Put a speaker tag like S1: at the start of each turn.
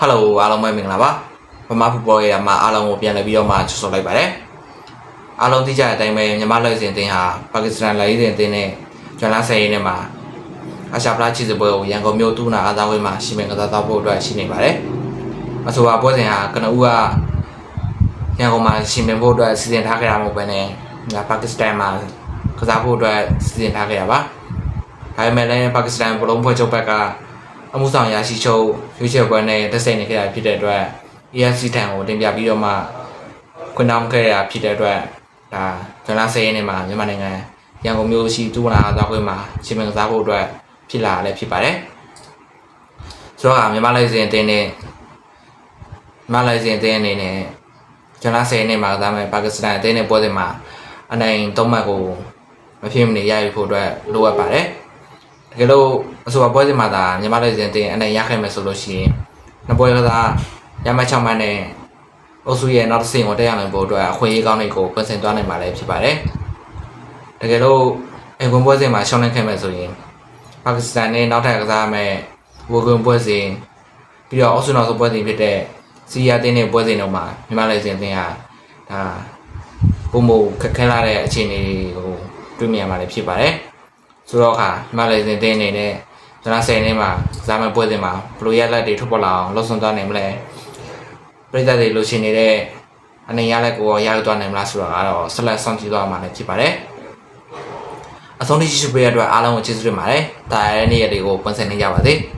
S1: ဟယ်လိုအားလုံးပဲမင်္ဂလာပါဗမာဖူဘောရဲ့အမအားလုံးကိုပြန်လည်ပြီးတော့မှချစ်စောလိုက်ပါတယ်အားလုံးသိကြတဲ့အတိုင်းပဲမြန်မာလက်စင်တင်ဟာပါကစ္စတန်လက်ရည်တင်တဲ့ဂျွန်လာဆယ်ရင်းနဲ့မှာအရှာပလာချီစပွဲကိုရန်ကုန်မြို့တူနာအားသားဝဲမှာရှိမင်ကစားတော့ဖို့အတွက်ရှိနေပါတယ်အဆိုပါပွဲစဉ်ဟာကနဦးကရန်ကုန်မှာရှိမင်ဖို့အတွက်စီစဉ်ထားခဲ့တာမဟုတ်ဘဲနဲ့ညာပါကစ္စတန်မှာကစားဖို့အတွက်စီစဉ်ထားခဲ့တာပါဒါပေမဲ့လည်းပါကစ္စတန်ဘလုံးဖွဲ့ချုပ်ဘက်က အမှုဆောင်ရာရှိချုပ်ရွေးချယ်ပွဲနဲ့တက်ဆိုင်နေခဲ့တာဖြစ်တဲ့အတွက် EFC ထံကိုတင်ပြပြီးတော့မှခွင့်တောင်းခဲ့ရဖြစ်တဲ့အတွက်ဒါဇွန်လ10ရက်နေ့မှာမြန်မာနိုင်ငံရန်ကုန်မြို့ရှိတူဝနာသွားခွင့်မှာချင်းမင်ကစားဖို့အတွက်ဖြစ်လာလည်းဖြစ်ပါတယ်။ဆိုတော့မြန်မာလိုက်စဉ်အတင်းနဲ့မြန်မာလိုက်စဉ်အတင်းအနေနဲ့ဇွန်လ10ရက်နေ့မှာကစားမယ်ပါကစ္စတန်အတင်းနဲ့ပွဲစဉ်မှာအနိုင်၃မှတ်ကိုမဖြစ်မနေရယူဖို့အတွက်လိုအပ်ပါတယ်။တ ကယ်လို့အဆိုပါပွဲစဉ်မှာဒါမြန်မာလိုက်စဉ်အတင်းအနိုင်ရခဲ့မယ်ဆိုလို့ရှိရင်နှစ်ပွဲကစားရမ6မှတ်နဲ့အုပ်စုရဲ့နောက်တစ်ဆင့်ကိုတက်ရနိုင်ဖို့အတွက်အခွင့်အရေးကောင်းတွေကိုပြင်ဆင်သွားနိုင်မှာလည်းဖြစ်ပါတယ်။တကယ်လို့အင်ကွန်ပွဲစဉ်မှာရှောင်းနိုင်ခဲ့မယ်ဆိုရင်ပါကစ္စတန်နဲ့နောက်ထပ်ကစားမယ်ဝေကွန်ပွဲစဉ်ပြီးတော့အုပ်စုနောက်ဆုံးပွဲစဉ်ဖြစ်တဲ့စီးယားတင်းတဲ့ပွဲစဉ်တို့မှာမြန်မာလိုက်စဉ်တင်ဟာဒါပုံမခက်ခဲလာတဲ့အခြေအနေကိုတွေ့မြင်ရမှာလည်းဖြစ်ပါတယ်။ ဆိုတော့ခါမြန်မာလိုက်စဉ်တင်အနေနဲ့ကျွန်တော်10နှစ်မှာကစားမယ်ပွဲစဉ်မှာဘလိုရလက်တွေထုတ်ပေါ်လာအောင်လှုပ်ဆောင်သွားနိုင်မလဲ။ပြည်သက်တွေလိုချင်နေတဲ့အနေရလက်ကိုရောရယူသွားနိုင်မလားဆိုတာကတော့ဆက်လက်ဆောင်ကြည့်သွားမှာလည်းဖြစ်ပါတယ်။အဆုံးထိရှိရှိပေးရတဲ့အတွက်အားလုံးကိုကျေးဇူးတင်ပါတယ်။ဒါရတဲ့နေ့ရက်တွေကိုပွင့်ဆင်နေကြပါစေ။